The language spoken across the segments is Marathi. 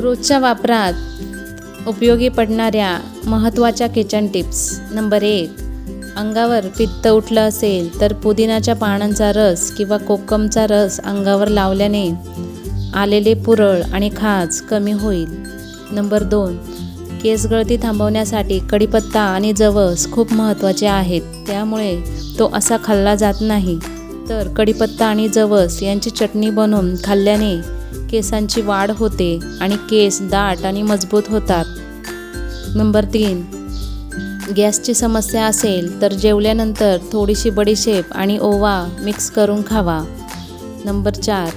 रोजच्या वापरात उपयोगी पडणाऱ्या महत्त्वाच्या किचन टिप्स नंबर एक अंगावर पित्त उठलं असेल तर पुदिनाच्या पानांचा रस किंवा कोकमचा रस अंगावर लावल्याने आलेले पुरळ आणि खाज कमी होईल. नंबर दोन केसगळती थांबवण्यासाठी कढीपत्ता आणि जवस खूप महत्त्वाचे आहेत. त्यामुळे तो असा खाल्ला जात नाही. तर कढीपत्ता आणि जवस यांची चटणी बनवून खाल्ल्याने केसांची वाढ होते आणि केस दाट आणि मजबूत होतात. नंबर तीन गॅसची समस्या असेल तर जेवल्यानंतर थोडीशी बडीशेप आणि ओवा मिक्स करून खावा. नंबर चार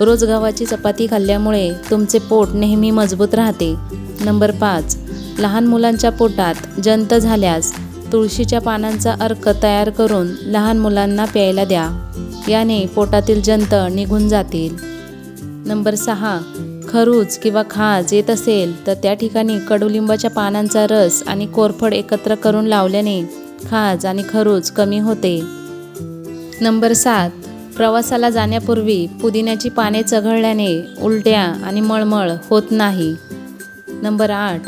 रोज गव्हाची चपाती खाल्ल्यामुळे तुमचे पोट नेहमी मजबूत राहते. नंबर पाच लहान मुलांच्या पोटात जंत झाल्यास तुळशीच्या पानांचा अर्क तयार करून लहान मुलांना प्यायला द्या. याने पोटातील जंत निघून जातील. नंबर सहा खरूज किंवा खाज येत असेल तर त्या ठिकाणी कडुलिंबाच्या पानांचा रस आणि कोरफड एकत्र करून लावल्याने खाज आणि खरूज कमी होते. नंबर सात प्रवासाला जाण्यापूर्वी पुदिन्याची पाने चघळल्याने उलट्या आणि मळमळ होत नाही. नंबर आठ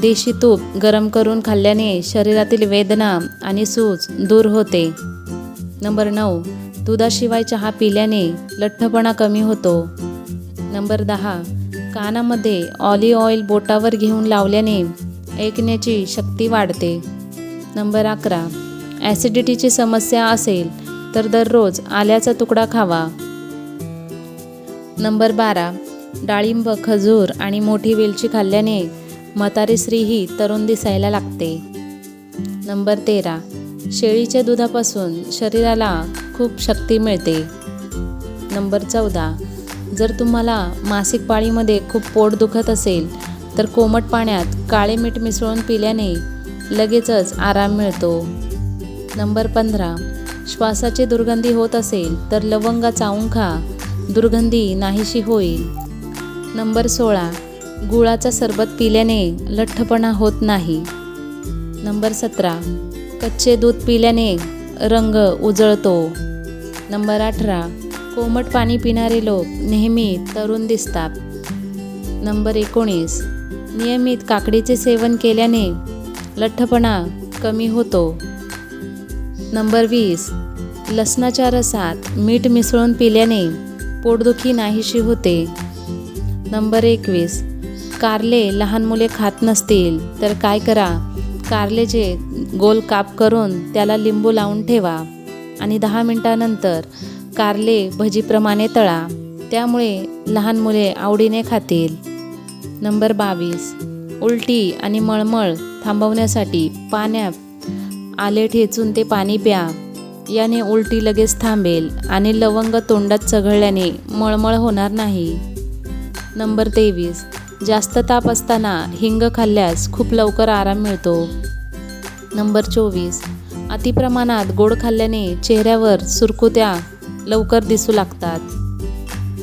देशी तूप गरम करून खाल्ल्याने शरीरातील वेदना आणि सूज दूर होते. नंबर नऊ दुधाशिवाय चहा पिल्याने लठ्ठपणा कमी होतो. नंबर दहा. कानामध्ये ऑलिव्ह ऑइल बोटावर घेऊन लावल्याने ऐकण्याची शक्ती वाढते. नंबर अकरा. ॲसिडिटीची समस्या असेल तर दररोज आल्याचा तुकडा खावा. नंबर बारा. डाळिंब खजूर आणि मोठी वेलची खाल्ल्याने म्हातारी स्त्री ही तरुण दिसायला लागते. नंबर तेरा. शेळीच्या दुधापासून शरीराला खूप शक्ती मिळते. नंबर चौदा. जर तुम्हाला मासिक पाळीमध्ये खूप पोट दुखत असेल तर कोमट पाण्यात काळे मीठ मिसळून पिल्याने लगेचच आराम मिळतो. नंबर पंधरा. श्वासाची दुर्गंधी होत असेल तर लवंगा चावून खा. दुर्गंधी नाहीशी होईल. नंबर सोळा. गुळाचा सरबत पिल्याने लठ्ठपणा होत नाही. नंबर सतरा. कच्चे दूध पिल्याने रंग उजळतो. नंबर अठरा. कोमट पाणी पिणारे लोक नेहमी तरुण दिसतात. नंबर एकोणीस. नियमित काकडीचे सेवन केल्याने लठ्ठपणा कमी होतो. नंबर वीस. लसणाच्या रसात मीठ मिसळून पिल्याने पोटदुखी नाहीशी होते. नंबर एकवीस. कारले लहान मुले खात नसतील तर काय करा? कारलेचे गोल काप करून त्याला लिंबू लावून ठेवा आणि दहा मिनटानंतर कारले भजीप्रमाणे तळा. त्यामुळे लहान मुले आवडीने खातील. नंबर बावीस. उलटी आणि मळमळ थांबवण्यासाठी पाण्यात आले ठेचून ते पाणी प्या. याने उलटी लगेच थांबेल आणि लवंग तोंडात चघळल्याने मळमळ होणार नाही. नंबर तेवीस. जास्त ताप असताना हिंग खाल्ल्यास खूप लवकर आराम मिळतो. नंबर चोवीस. अतिप्रमाणात गोड खाल्ल्याने चेहऱ्यावर सुरकुत्या लवकर दिसू लागतात.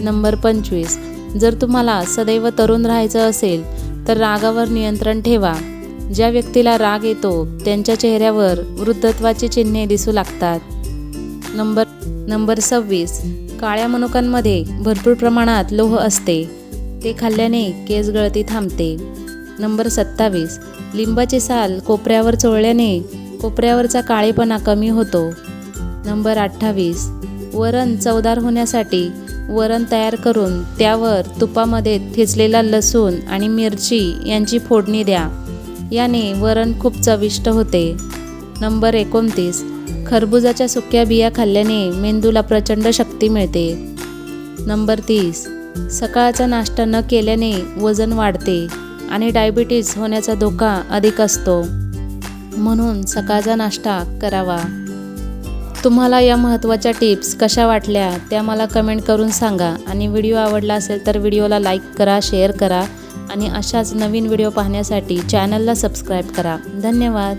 नंबर पंचवीस. जर तुम्हाला सदैव तरुण राहायचं असेल तर रागावर नियंत्रण ठेवा. ज्या व्यक्तीला राग येतो त्यांच्या चेहऱ्यावर वृद्धत्वाची चिन्हे दिसू लागतात. नंबर नंबर सव्वीस. काळ्या मनुकांमध्ये भरपूर प्रमाणात लोह असते. ते खाल्ल्याने केस गळती थांबते. नंबर सत्तावीस. लिंबाची साल कोपऱ्यावर चोळल्याने कोपऱ्यावरचा काळेपणा कमी होतो. नंबर अठ्ठावीस. वरण चवदार होण्यासाठी वरण तयार करून त्यावर तुपामध्ये ठेचलेला लसूण आणि मिरची यांची फोडणी द्या. याने वरण खूप चविष्ट होते. नंबर एकोणतीस. खरबुजाच्या सुक्या बिया खाल्ल्याने मेंदूला प्रचंड शक्ती मिळते. नंबर तीस. सकाळचा नाश्ता न केल्याने वजन वाढते आणि डायबिटीज होण्याचा धोका अधिक असतो. म्हणून सकाळचा नाश्ता करावा. तुम्हाला या महत्त्वाच्या टिप्स कशा वाटल्या त्या मला कमेंट करून सांगा. आणि व्हिडिओ आवडला असेल तर व्हिडिओला लाईक करा शेअर करा. आणि अशाच नवीन व्हिडिओ पाहण्यासाठी चॅनलला सबस्क्राईब करा. धन्यवाद.